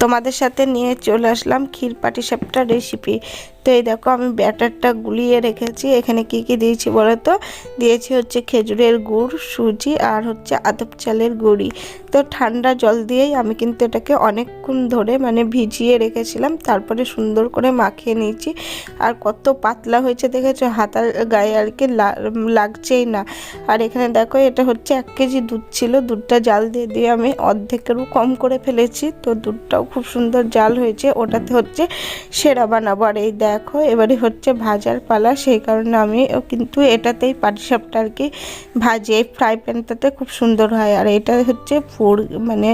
তোমাদের সাথে নিয়ে চলে আসলাম ক্ষীর পাটিসাপটা রেসিপি তো এই দেখো আমি ব্যাটারটা গুলিয়ে রেখেছি। এখানে কি কি দিয়েছি বলো তো দিয়েছি হচ্ছে খেজুরের গুড়, সুজি আর হচ্ছে আদব চালের গুঁড়ি। তো ঠান্ডা জল দিয়েই আমি কিন্তু এটাকে অনেকক্ষণ ধরে মানে ভিজিয়ে রেখেছিলাম। তারপরে সুন্দর করে মাখিয়ে নিয়েছি। আর কত পাতলা হয়েছে দেখেছ? হাতার গায়ে আর কি লাগছেই না। আর এখানে দেখো এটা হচ্ছে এক কেজি দুধ ছিল। দুধটা জাল দিয়ে দিয়ে আমি অর্ধেকেরও কম করে ফেলেছি। তো দুধটাও খুব সুন্দর জাল হয়েছে। ওটাতে হচ্ছে সেরা বানাবো। আর এই দেখো এবারে হচ্ছে ভাজার পালা, সেই কারণে আমি কিন্তু এটাতেই পাটিসাপটা আর কি ভাজি। এই ফ্রাই প্যানটাতে খুব সুন্দর হয়, আর এটা হচ্ছে ফুড মানে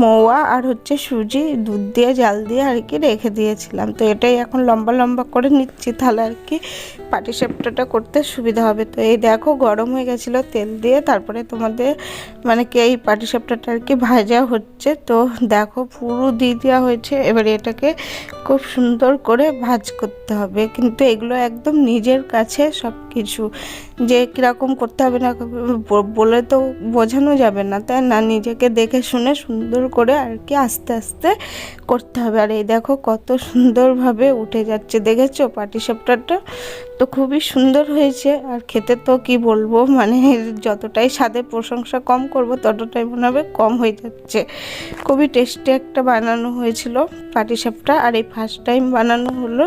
মোয়া আর হচ্ছে সুজি, দুধ দিয়ে, জাল দিয়ে আর কি রেখে দিয়েছিলাম। তো এটাই এখন লম্বা লম্বা করে নিচ্ছি তাহলে আর কি পাটিসাপটাটা করতে সুবিধা হবে। তো এই দেখো, গরম হয়ে গেছিল তেল দিয়ে, তারপরে তোমাদের মানে কি এই পাটিসাপটাটা আর কি ভাজা হচ্ছে। তো দেখো, পুরো দিয়ে দেওয়া হয়েছে, এবারে এটাকে খুব সুন্দর করে ভাজ করতে হবে। কিন্তু এগুলো একদম নিজের কাছে সব কিছু যে কীরকম করতে হবে না বলে তো বোঝানো যাবে না। তাই না? নিজেকে দেখে শুনে সুন্দর করে আর কি আস্তে আস্তে করতে হবে। আর এই দেখো কত সুন্দরভাবে উঠে যাচ্ছে। দেখেছ? পাটিসাপটাটা তো খুবই সুন্দর হয়েছে। আর খেতে তো কি বলব? মানে যতটাই স্বাদের প্রশংসা কম করব, ততটাই মনে হবে কম হয়ে যাচ্ছে। খুবই টেস্টি একটা বানানো হয়েছিল পাটিসাপটা। আর এই ফার্স্ট টাইম বানানো হলো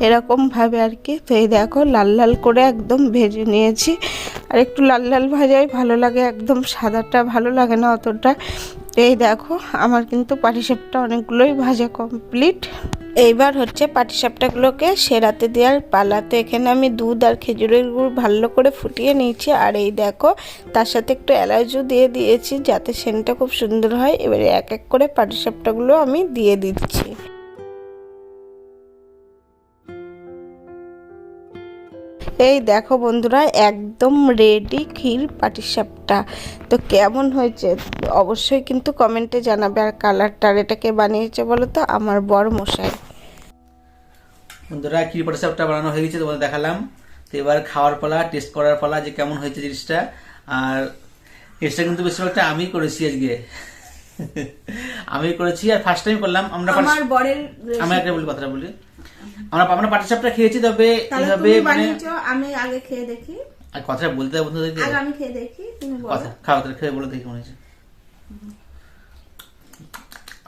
এরকমভাবে আর কি। তো এই দেখো, লাল লাল করে একদম ভেজে নিয়েছি। আর একটু লাল লাল ভাজাই ভালো লাগে, একদম সাদাটা ভালো লাগে না অতটা। এই দেখো, আমার কিন্তু পাটিসাপটা অনেকগুলোই ভাজা কমপ্লিট এইবার হচ্ছে পাটিসাপটাগুলোকে সেরাতে দেওয়ার পালাতে। এখানে আমি দুধ আর খেজুরের গুড় ভালো করে ফুটিয়ে নিয়েছি। আর এই দেখো, তার সাথে একটু এলাচও দিয়ে দিয়েছি, যাতে সেনটা খুব সুন্দর হয়। এবারে এক এক করে পাটিসাপটাগুলো আমি দিয়ে দিচ্ছি। এই দেখো বন্ধুরা, একদম রেডি ক্ষীর পাটিসাপটা তো কেমন হয়েছে? অবশ্যই কিন্তু কমেন্টে জানাবে আর কালারটা এটাকে বানিয়েছে বলো তো? আমার বড় মশাই। বন্ধুরা, ক্ষীর পাটিসাপটা বানানো হয়ে গেছে, তোমাদের দেখালাম। তো এবার খাওয়ার পালা টেস্ট করার পালা যে কেমন হয়েছে জিনিসটা। আর টেস্টটা কিন্তু বেশিরভাগটা আমি করেছি আজকে। আমি করেছি আর ফার্স্ট টাইম করলাম। আমরা আমার বরের আমি একটা বলি কথাটা বলি। আমরা আমরা পাটিসাপটা খেয়েছি তবে এইভাবে মানে আমি আগে খেয়ে দেখি। আর কথাটা বলতে হবে বন্ধুদেরকে আগে আমি খেয়ে দেখি তুমি বলো। কথা খাওয়া তাহলে খেয়ে বলে দেখি মনে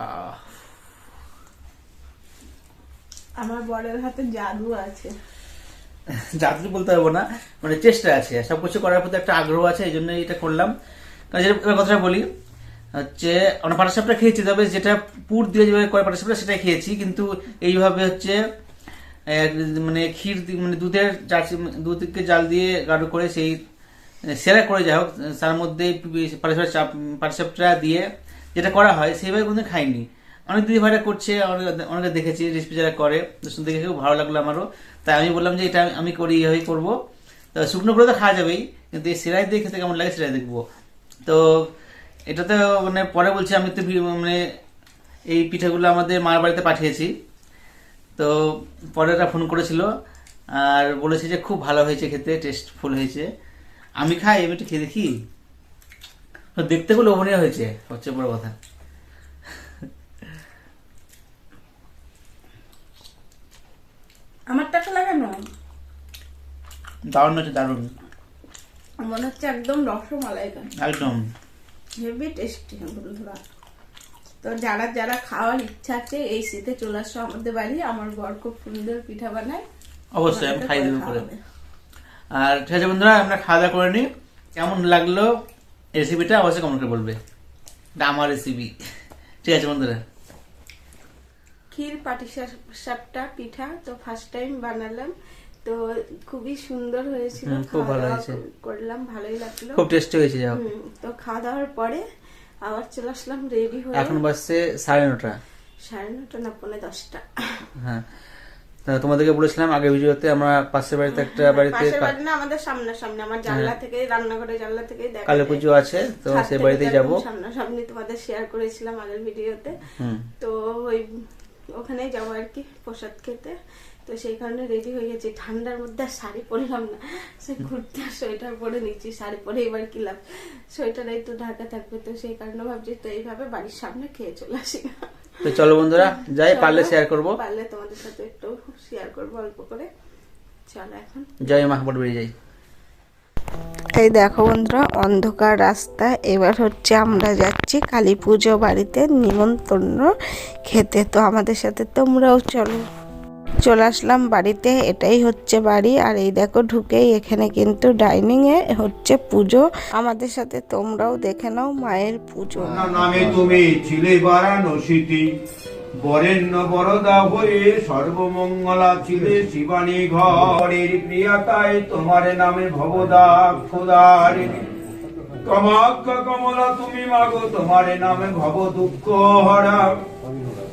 আহ, আমার বরের হাতে জাদু আছে। জাদু বলতে পারব না মানে চেষ্টা আছে। সবকিছু করার প্রতি একটা আগ্রহ আছে এই জন্য এটা করলাম। কারণ যেটা কথাটা বলি হচ্ছে, আমরা পাটাসাপটা খেয়েছি, তবে যেটা পুর দিয়ে যেভাবে করে পাটাসাপটা সেটা খেয়েছি, কিন্তু এইভাবে হচ্ছে মানে ক্ষীর মানে দুধের দুধকে জাল দিয়ে গাঢ় করে সেই সেরা করে যাই হোক, তার মধ্যে পাটাসাপটা দিয়ে যেটা করা হয়, সেইভাবে কোনো খাইনি। অনেক দিদি ভাইরা করছে, অনেক- দেখেছি, রেসিপি যারা করে শুনতে দেখে খুব ভালো লাগল আমারও। তাই আমি বললাম যে এটা আমি- আমি করি এইভাবেই করব। তো শুকনো করে তো খাওয়া যাবেই, কিন্তু এই সেরাই দিয়ে খেতে কেমন লাগে সেটাই দেখব। তো এটা তো মানে পরে বলছি আমি তো মানে এই পিঠাগুলো আমাদের মার বাড়িতে পাঠিয়েছি। তো পরে একটা ফোন করেছিল আর বলেছে যে খুব ভালো হয়েছে খেতে টেস্টফুল হয়েছে। আমি খাই আমি একটু খেয়ে দেখি। দেখতে খুব লোভনীয় হয়েছে হচ্ছে বড় কথা। আমার টাকা লাগানো দারুণ হচ্ছে দারুণ। মনে হচ্ছে একদম রসমালাই একদম। হেভি টেস্টি বন্ধুরা। তো যারা যারা খাওয়ার ইচ্ছা আছে এই শীতে চলে আসো আমাদের বাড়ি। আমার বর খুব সুন্দর পিঠা বানায়। অবশ্যই আমি খাই দেবো করে। আর ঠিক আছে বন্ধুরা আমরা খাওয়া দাওয়া করে নিই। কেমন লাগল রেসিপিটা অবশ্যই কমেন্ট করে বলবে। এটা আমার রেসিপি ঠিক আছে বন্ধুরা। ক্ষীর পাটিসাপটা পিঠা তো ফার্স্ট টাইম বানালাম। তো খুবই সুন্দর হয়েছিল খুব ভালো হয়েছে। করলাম ভালোই লাগল। খুব টেস্টি হয়েছে যাও তো খাওয়া দাওয়ার পরে আবার চলে আসলাম রেডি হয়ে এখন বাজছে সাড়ে নটা। সাড়ে নটা না পৌনে দশটা। হ্যাঁ। তোমাদেরকে বলেছিলাম আগের ভিডিওতে আমরা পাশের বাড়িতে একটা বাড়িতে পাশের না আমাদের সামনে সামনে আমার জানলা থেকে রান্নাঘরে জানলা থেকে দেখা কালী। পুজো আছে তো সেই যেরকম যাব। সামনাসামনি তোমাদের শেয়ার করেছিলাম আগের ভিডিওতে। তো ওই ওখানেই যাব আর কি প্রসাদ খেতে। তো সেই কারণে রেডি হয়ে গেছি। ঠান্ডার মধ্যে আর শাড়ি পরলাম না। সে ঘুরতে আর সোয়েটার পরে নিচ্ছি শাড়ি পরে এবার কিলাম সোয়েটার তো ঢাকা থাকবে তো সেই কারণে ভাবছি তো এইভাবে বাড়ির সামনে খেয়ে চলে আসি তো চলো বন্ধুরা যাই পারলে শেয়ার করব। পারলে তোমাদের সাথে একটু শেয়ার করব অল্প করে। চলো এখন। জয় মা বট বেরিয়ে যাই এই দেখো বন্ধুরা অন্ধকার রাস্তা। এবার হচ্ছে আমরা যাচ্ছি কালী পুজো বাড়িতে নিমন্ত্রণ খেতে। তো আমাদের সাথে তোমরাও চলো। চলে আসলাম বাড়িতে, এটাই হচ্ছে বাড়ি। আর এই দেখো ঢুকেই এখানে কিন্তু ডাইনিং এ হচ্ছে পুজো। আমাদের সাথে তোমরাও দেখে নাও মায়ের পুজো। নামে তুমি ছিলে বারাণসীতি বরেণ্য বরদা হয়ে সর্বমঙ্গলা ছিলে শিবানী ঘরের প্রিয়াতায়। তোমার নামে ভবদা কমাক্ষ কমলা, তুমি মাগো, তোমার নামে ভব দুঃখ হরা।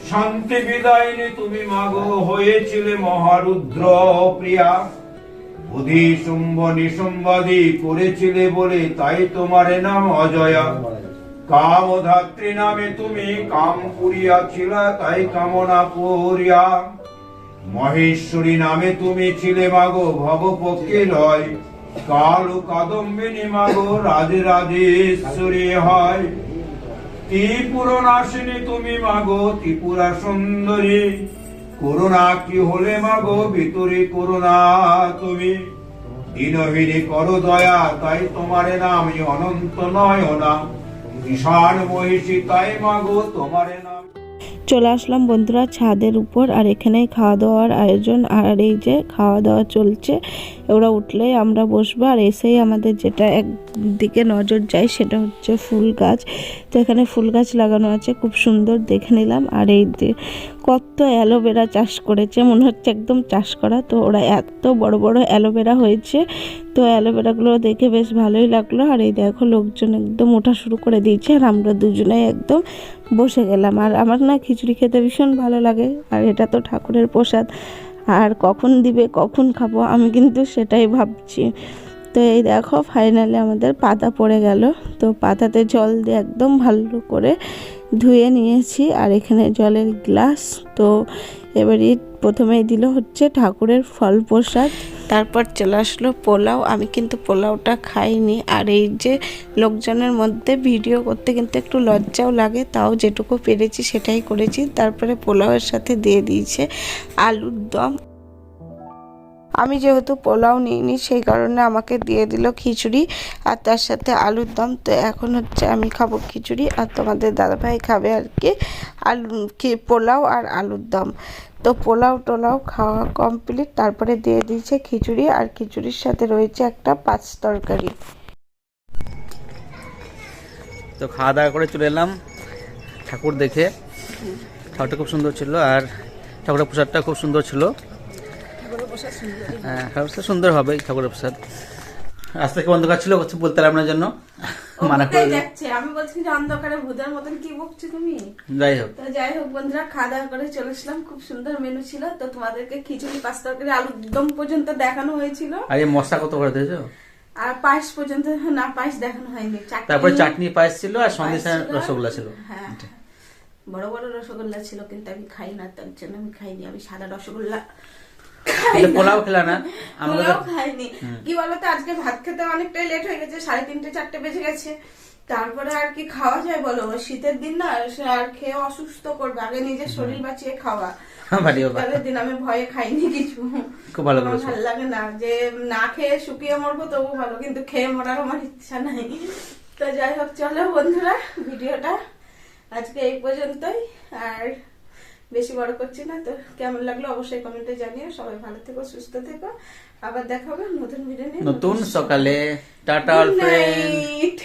শান্তি বিদায়িনী, তুমি মাগো, হয়েছিলে মহারুদ্র প্রিয়া। বুধি শুম্ভ নিসম্বাদী করেছিলে বলে তাই তোমার নাম অজয়া। কামধাত্রী নামে তুমি কাম পুরিয়াছিল তাই কামনা পুরিয়া মহেশ্বরী নামে তুমি ছিলে মাগো ভবপক্ষে লয়। কালু কাদম্বিনী মাগো রাজে রাজেশ্বরী হয়। ত্রিপুর নাশিনী তুমি মাগো, ত্রিপুরা সুন্দরী। করুণা কি হলে মাগো, ভিতরে করুণা তুমি। দিনহিনী করো দয়া, তাই তোমারে নাম অনন্ত নয়না। ঈশান মহিষী, তাই মাগো, তোমারে নাম। চলে আসলাম বন্ধুরা ছাদের উপর, আর এখানেই খাওয়া দাওয়ার আয়োজন। আর এই যে খাওয়া দাওয়া চলছে, ওরা উঠলে আমরা বসবো, আর এসেই আমাদের যেটা একদিকে নজর যায় সেটা হচ্ছে ফুল গাছ। তো এখানে ফুল গাছ লাগানো আছে, খুব সুন্দর দেখে নিলাম। আর এই কত অ্যালোভেরা চাষ করেছে, মনে হচ্ছে একদম চাষ করা। তো ওরা এত বড় বড় অ্যালোভেরা হয়েছে, তো অ্যালোভেরাগুলো দেখে বেশ ভালোই লাগল। আর এই দেখো লোকজন একদম ওঠা শুরু করে দিয়েছে, আর আমরা দুজনেই একদম বসে গেলাম। আর আমার না খিচুড়ি খেতে ভীষণ ভালো লাগে, আর এটা তো ঠাকুরের প্রসাদ। আর কখন দিবে, কখন খাব, আমি কিন্তু সেটাই ভাবছি। তো এই দেখো ফাইনালি আমাদের পাতা পড়ে গেল। তো পাতাতে জল দিয়ে একদম ভালো করে ধুয়ে নিয়েছি আর এখানে জলের গ্লাস। তো এবারে প্রথমেই দিল হচ্ছে ঠাকুরের ফল প্রসাদ। তারপর চলে আসলো পোলাও। আমি কিন্তু পোলাওটা খাইনি। আর এই যে লোকজনের মধ্যে ভিডিও করতে কিন্তু একটু লজ্জাও লাগে, তাও যেটুকু পেরেছি সেটাই করেছি। তারপরে পোলাওয়ের সাথে দিয়ে দিয়েছে আলুর দম। আমি যেহেতু পোলাও নিইনি সেই কারণে আমাকে দিয়ে দিল খিচুড়ি আর তার সাথে আলুর দম। তো এখন হচ্ছে আমি খাব খিচুড়ি আর তোমাদের দাদাভাই খাবে আর কি আলু পোলাও আর আলুর দম। তো পোলাও টোলাও খাওয়া কমপ্লিট তারপরে দিয়ে দিয়েছে খিচুড়ি আর খিচুড়ির সাথে রয়েছে একটা পাঁচ তরকারি। তো খাওয়া দাওয়া করে চলে এলাম ঠাকুর দেখে। ঠাকুরটা খুব সুন্দর ছিল আর ঠাকুরের প্রসাদটা খুব সুন্দর ছিল। হ্যাঁ প্রসাদ সুন্দর হবে ঠাকুরের প্রসাদ। রাস্তা অন্ধকার ছিল বলতে পারলাম না জন্য। মানা করে। যাচ্ছে আমি বলছি যে অন্ধকারে ভূতের মতন কি বকছো তুমি? যাই হোক। তো যাই হোক বন্ধুরা খাওয়া দাওয়া করে চলে খুব সুন্দর মেনু ছিল। তো তোমাদেরকে খিচুড়ি পাঁচ তরকারি আলুর দম পর্যন্ত দেখানো হয়েছিল। আর এই মশলা কত করে দিয়েছ? আর পায়েস পর্যন্ত না পায়েস দেখানো হয়নি। চাটনি- তারপরে চাটনি পায়েস ছিল আর পায়েস রসগোল্লা ছিল। হ্যাঁ বড় বড় রসগোল্লা ছিল কিন্তু আমি খাই না তার জন্য আমি খাইনি। আমি সাদা রসগোল্লা কিন্তু পোলাও খেলা না আমরা খাইনি। কি বলতো আজকে ভাত খেতে অনেকটাই লেট হয়ে গেছে সাড়ে তিনটে চারটে বেজে গেছে। তারপরে আর কি খাওয়া যায় বলো? শীতের দিন না আর খেয়ে অসুস্থ করবে। আগে নিজের শরীর বাঁচিয়ে খাওয়া। শীতকালের দিন আমি ভয়ে খাইনি কিছু। খুব ভালো ভালো লাগে না। যে না খেয়ে শুকিয়ে মরবো তবু ভালো কিন্তু খেয়ে মরার আমার ইচ্ছা নাই। তো যাই হোক চলো বন্ধুরা ভিডিওটা আজকে এই পর্যন্তই। আর বেশি বড় করছি না তো কেমন লাগল অবশ্যই কমেন্টে জানিও। সবাই ভালো থেকো সুস্থ থেকো। আবার দেখা হবে নতুন ভিডিও নিয়ে নতুন সকালে। Tata friend.